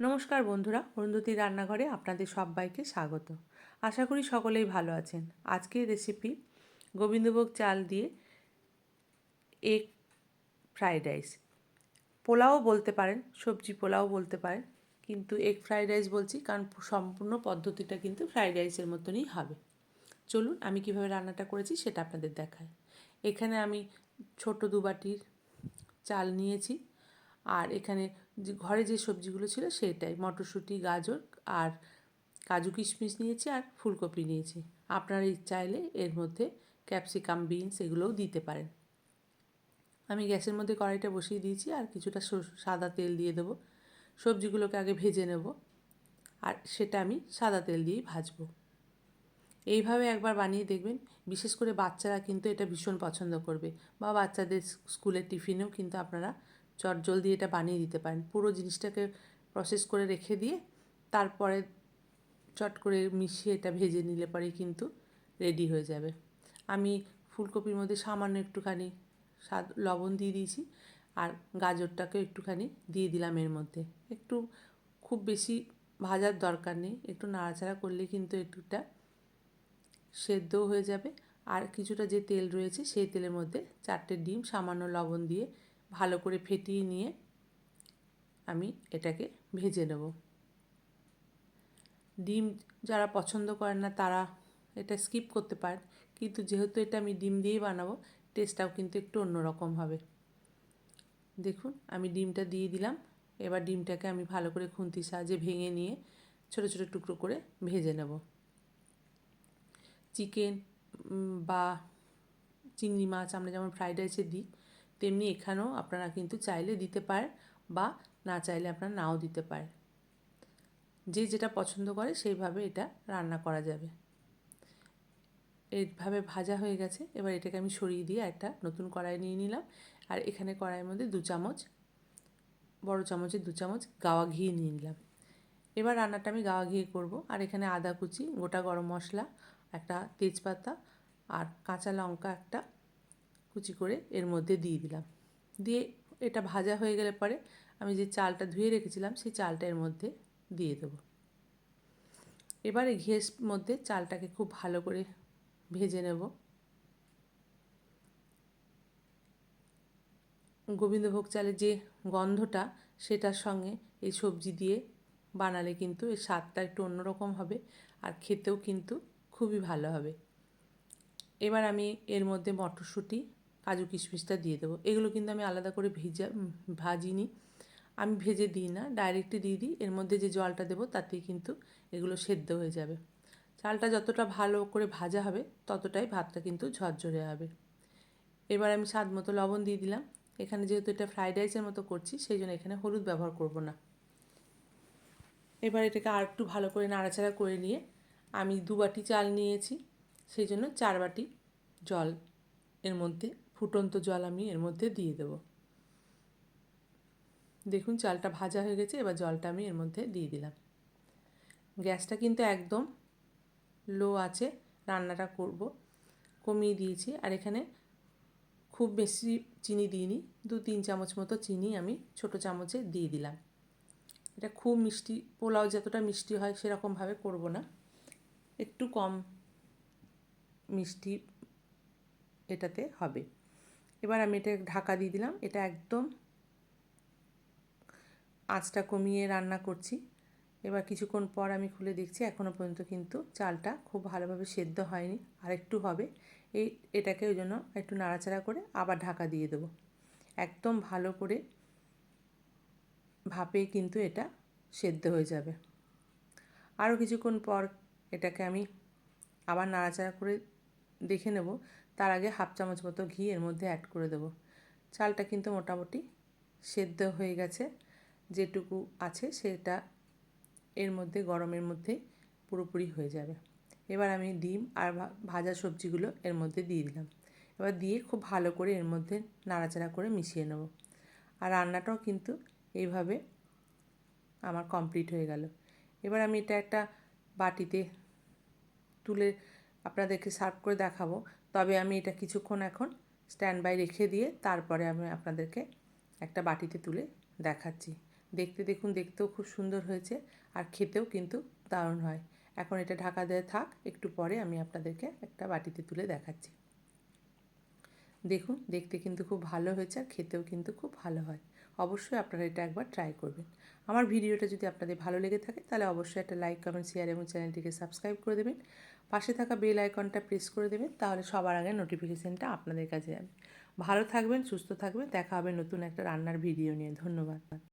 নমস্কার বন্ধুরা, অরুন্ধতী রান্নাঘরে আপনাদের সবাইকে স্বাগত। আশা করি সকলেই ভালো আছেন। আজকের রেসিপি গোবিন্দভোগ চাল দিয়ে এগ ফ্রাইড রাইস পোলাও বলতে পারেন, সবজি পোলাও বলতে পারেন, কিন্তু এগ ফ্রাইড রাইস বলছি কারণ সম্পূর্ণ পদ্ধতিটা কিন্তু ফ্রাইড রাইসের মতনই হবে। চলুন আমি কীভাবে রান্নাটা করেছি সেটা আপনাদের দেখায় এখানে আমি ছোট দু বাটির চাল নিয়েছি। আর এখানে যে ঘরে যে সবজিগুলো ছিল সেটাই মটরশুঁটি, গাজর আর কাজু কিশমিশ নিয়েছি আর ফুলকপি নিয়েছি। আপনারা চাইলে এর মধ্যে ক্যাপসিকাম, বিনস এগুলোও দিতে পারেন। আমি গ্যাসের মধ্যে কড়াইটা বসিয়ে দিয়েছি আর কিছুটা সাদা তেল দিয়ে দেবো। সবজিগুলোকে আগে ভেজে নেব আর সেটা আমি সাদা তেল দিয়েই ভাজবো। এইভাবে একবার বানিয়ে দেখবেন, বিশেষ করে বাচ্চারা কিন্তু এটা ভীষণ পছন্দ করবে বা বাচ্চাদের স্কুলের টিফিনেও কিন্তু আপনারা চট জলদি এটা বানিয়ে দিতে পারেন। পুরো জিনিসটাকে প্রসেস করে রেখে দিয়ে তারপরে চট করে মিশিয়ে এটা ভেজে নিলে পরেই কিন্তু রেডি হয়ে যাবে। আমি ফুলকপির মধ্যে সামান্য একটুখানি স্বাদ, লবণ দিয়ে দিয়েছি আর গাজরটাকে একটুখানি দিয়ে দিলাম এর মধ্যে। একটু খুব বেশি ভাজার দরকার নেই, একটু নাড়াচাড়া করলে কিন্তু একটুটা সেদ্ধও হয়ে যাবে। আর কিছুটা যে তেল রয়েছে সেই তেলের মধ্যে চারটে ডিম, সামান্য লবণ দিয়ে ভালো করে ফেটিয়ে নিয়ে আমি এটাকে ভেজে নেব। ডিম যারা পছন্দ করেন না তারা এটা স্কিপ করতে পারেন, কিন্তু যেহেতু এটা আমি ডিম দিয়েই বানাবো, টেস্টটাও কিন্তু একটু অন্যরকম হবে। দেখুন, আমি ডিমটা দিয়ে দিলাম, এবার ডিমটাকে আমি ভালো করে খুন্তির সাহায্যে ভেঙে নিয়ে ছোটো ছোটো টুকরো করে ভেজে নেব। চিকেন বা চিংড়ি মাছ আমরা যেমন ফ্রাইড রাইসে দিই তেমনি এখানেও আপনারা কিন্তু চাইলে দিতে পারেন বা না চাইলে আপনারা নাও দিতে পারেন যে যেটা পছন্দ করে সেইভাবে এটা রান্না করা যাবে। এইভাবে ভাজা হয়ে গেছে, এবার এটাকে আমি সরিয়ে দিয়ে একটা নতুন কড়াই নিয়ে নিলাম। আর এখানে কড়াইয়ের মধ্যে দু চামচ, বড় চামচের দু চামচ গাওয়া ঘি নিয়ে নিলাম। এবার রান্নাটা আমি গাওয়া ঘিয়ে করব। আর এখানে আদা কুচি, গোটা গরম মশলা, একটা তেজপাতা আর কাঁচা লঙ্কা একটা কুচি করে এর মধ্যে দিয়ে দিলাম। দিয়ে এটা ভাজা হয়ে গেলে পরে আমি যে চালটা ধুয়ে রেখেছিলাম, সেই চালটা এর মধ্যে দিয়ে দেবো। এবারে ঘিয়ের মধ্যে চালটাকে খুব ভালো করে ভেজে নেব। গোবিন্দভোগ চালের যে গন্ধটা, সেটার সঙ্গে এই সবজি দিয়ে বানালে কিন্তু এর স্বাদটা একটু অন্যরকম হবে আর খেতেও কিন্তু খুবই ভালো হবে। এবার আমি এর মধ্যে মটরশুঁটি কাজু কিশমিশটা দিয়ে দেবো। এগুলো কিন্তু আমি আলাদা করে ভেজা ভাজিনি। আমি ভেজে দিই না ডাইরেক্টই দিয়ে দিই। এর মধ্যে যে জলটা দেবো তাতেই কিন্তু এগুলো সেদ্ধ হয়ে যাবে। চালটা যতটা ভালো করে ভাজা হবে, ততটাই ভাতটা কিন্তু ঝরঝরে হবে। এবার আমি স্বাদ মতো লবণ দিয়ে দিলাম। এখানে যেহেতু এটা ফ্রাইড রাইসের মতো করছি, সেই জন্য এখানে হলুদ ব্যবহার করব না। এবার এটাকে আর একটু ভালো করে নাড়াচাড়া করে নিয়ে আমি দু বাটি চাল নিয়েছি। সেই জন্য চার বাটি জল এর মধ্যে ফুটন্ত জল আমি এর মধ্যে দিয়ে দেব। দেখুন, চালটা ভাজা হয়ে গেছে, এবার জলটা আমি এর মধ্যে দিয়ে দিলাম। গ্যাসটা কিন্তু একদম লো আছে, রান্নাটা করব। কমিয়ে দিয়েছি, আর এখানে খুব বেশি চিনি দিইনি, দু তিন চামচ মতো চিনি আমি ছোট চামচে দিয়ে দিলাম। এটা খুব মিষ্টি, পোলাও যতটা মিষ্টি হয় সেরকমভাবে করব না। একটু কম মিষ্টি এটাতে হবে। এবার আমি এটা ঢাকা দিয়ে দিলাম। এটা একদম আঁচটা কমিয়ে রান্না করছি। এবার কিছুক্ষণ পর আমি খুলে দেখছি এখনও পর্যন্ত কিন্তু চালটা খুব ভালোভাবে সেদ্ধ হয়নি। আর একটু হবে। এই, এটাকে ওই জন্য একটু নাড়াচাড়া করে আবার ঢাকা দিয়ে দেবো। একদম ভালো করে ভাপে কিন্তু এটা সেদ্ধ হয়ে যাবে। আরও কিছুক্ষণ পর এটাকে আমি আবার নাড়াচাড়া করে দেখে নেব। তার আগে হাফ চামচ মতো ঘি এর মধ্যে অ্যাড করে দেবো। চালটা কিন্তু মোটামুটি সেদ্ধ হয়ে গেছে। যেটুকু আছে সেটা এর মধ্যে গরমের মধ্যে পুরোপুরি হয়ে যাবে। এবার আমি ডিম আর ভাজা সবজিগুলো এর মধ্যে দিয়ে দিলাম। এবার দিয়ে খুব ভালো করে এর মধ্যে নাড়াচাড়া করে মিশিয়ে নেব। আর রান্নাটাও কিন্তু এইভাবে আমার কমপ্লিট হয়ে গেল। এবার আমি এটা একটা বাটিতে তুলে আপনাদেরকে সার্ভ করে দেখাবো। তবে আমি এটা কিছুক্ষণ এখন স্ট্যান্ড বাই রেখে দিয়ে তারপরে আমি আপনাদেরকে একটা বাটিতে তুলে দেখাচ্ছি। দেখতে দেখুন, দেখতেও খুব সুন্দর হয়েছে আর খেতেও কিন্তু দারুণ হয়। এখন এটা ঢাকা দিয়ে থাক, একটু পরে আমি আপনাদেরকে একটা বাটিতে তুলে দেখাচ্ছি। দেখুন, দেখতে কিন্তু খুব ভালো হয়েছে আর খেতেও কিন্তু খুব ভালো হয়। অবশ্যই আপনারা এটা একবার ট্রাই করবেন। আমার ভিডিওটা যদি আপনাদের ভালো লেগে থাকে, তাহলে অবশ্যই একটা লাইক কমেন্ট শেয়ার এবং চ্যানেলটিকে সাবস্ক্রাইব করে দেবেন। পাশে থাকা বেল আইকনটা প্রেস করে দেবেন, তাহলে সবার আগে নোটিফিকেশানটা আপনাদের কাছে যাবে। ভালো থাকবেন, সুস্থ থাকবেন, দেখা হবে নতুন একটা রান্নার ভিডিও নিয়ে। ধন্যবাদ।